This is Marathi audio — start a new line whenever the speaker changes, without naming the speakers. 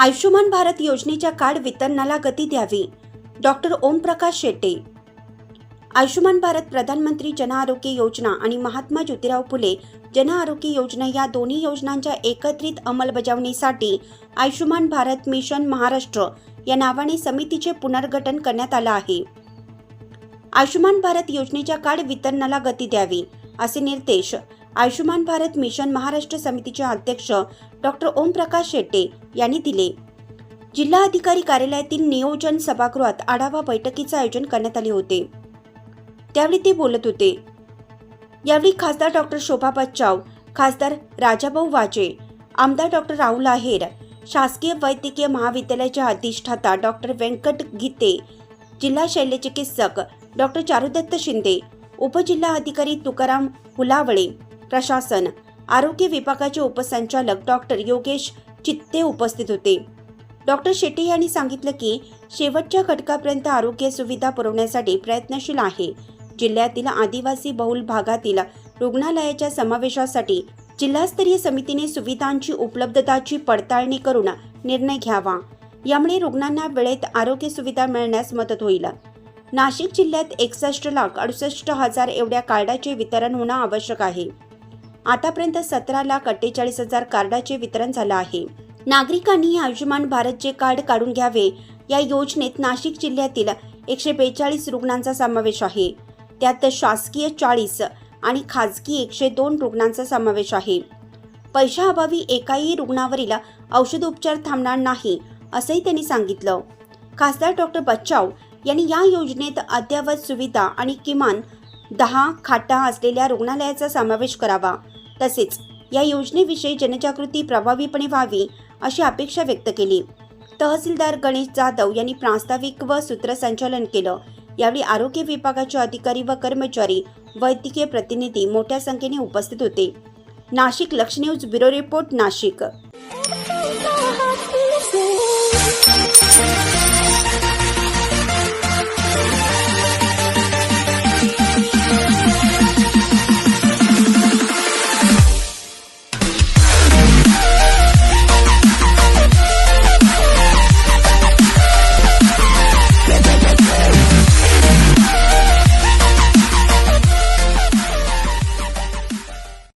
आयुष्यमान भारत योजनेच्या कार्ड वितरणाला गती द्यावी. डॉक्टर ओमप्रकाश शेट्टे. आयुष्यमान भारत प्रधानमंत्री जन आरोग्य योजना आणि महात्मा ज्योतिराव फुले जन आरोग्य योजना या दोन्ही योजनांच्या एकत्रित अंमलबजावणीसाठी आयुष्यमान भारत मिशन महाराष्ट्र या नावाने समितीचे पुनर्गठन करण्यात आलं आहे. आयुष्यमान भारत योजनेच्या कार्ड वितरणाला गती द्यावी असे निर्देश आयुष्यमान भारत मिशन महाराष्ट्र समितीचे अध्यक्ष डॉक्टर ओमप्रकाश शेट्टे यांनी दिले. जिल्हा अधिकारी कार्यालयातील नियोजन सभागृहात आढावा बैठकीचे आयोजन करण्यात आले होते. त्यावेळी ते बोलत होते. यावेळी खासदार डॉक्टर शोभा बच्चाव खासदार राजाभाऊ वाजे आमदार डॉक्टर राहुल आहेर शासकीय वैद्यकीय महाविद्यालयाच्या अधिष्ठाता डॉक्टर व्यंकट गीते जिल्हा शल्यचिकित्सक डॉक्टर चारुदत्त शिंदे उपजिल्हा अधिकारी तुकाराम हुलावळे प्रशासन. आरोग्य विभागाचे उपसंचालक डॉक्टर योगेश चित्ते उपस्थित होते. डॉक्टर शेट्टी यांनी सांगितलं की शेवटच्या घटकापर्यंत आरोग्य सुविधा पुरवण्यासाठी प्रयत्नशील आहे. जिल्ह्यातील आदिवासी बहुल भागातील रुग्णालयाच्या समावेशासाठी जिल्हास्तरीय समितीने सुविधांची उपलब्धताची पडताळणी करून निर्णय घ्यावा. यामुळे रुग्णांना वेळेत आरोग्य सुविधा मिळण्यास मदत होईल. नाशिक जिल्ह्यात एकसष्ट लाख अडुसष्ट हजार एवढ्या कार्डाचे वितरण होणं आवश्यक आहे. आतापर्यंत सतरा लाख अठ्ठेचाळीस हजार कार्डाचे वितरण झालं आहे. नागरिकांनी आयुष्यमान भारतचे कार्ड काढून घ्यावे. या योजनेत नाशिक जिल्ह्यातील एकशे बेचाळीस रुग्णांचा समावेश आहे. त्यात शासकीय चाळीस आणि खाजगी एकशे दोन रुग्णांचा समावेश आहे. पैशाअभावी एकाही रुग्णावरील औषधोपचार थांबणार नाही असंही त्यांनी सांगितलं. खासदार डॉक्टर बच्चाव यांनी या योजनेत अद्ययावत सुविधा आणि किमान दहा खाटा असलेल्या रुग्णालयाचा समावेश करावा. तसेच या योजनेविषयी जनजागृती प्रभावीपणे व्हावी अशी अपेक्षा व्यक्त केली. तहसीलदार गणेश जाधव यांनी प्रास्ताविक व सूत्रसंचालन केलं. यावेळी आरोग्य विभागाचे अधिकारी व कर्मचारी वैद्यकीय प्रतिनिधी मोठ्या संख्येने उपस्थित होते. Nashik Laksh news bureau report Nashik.
Thank you.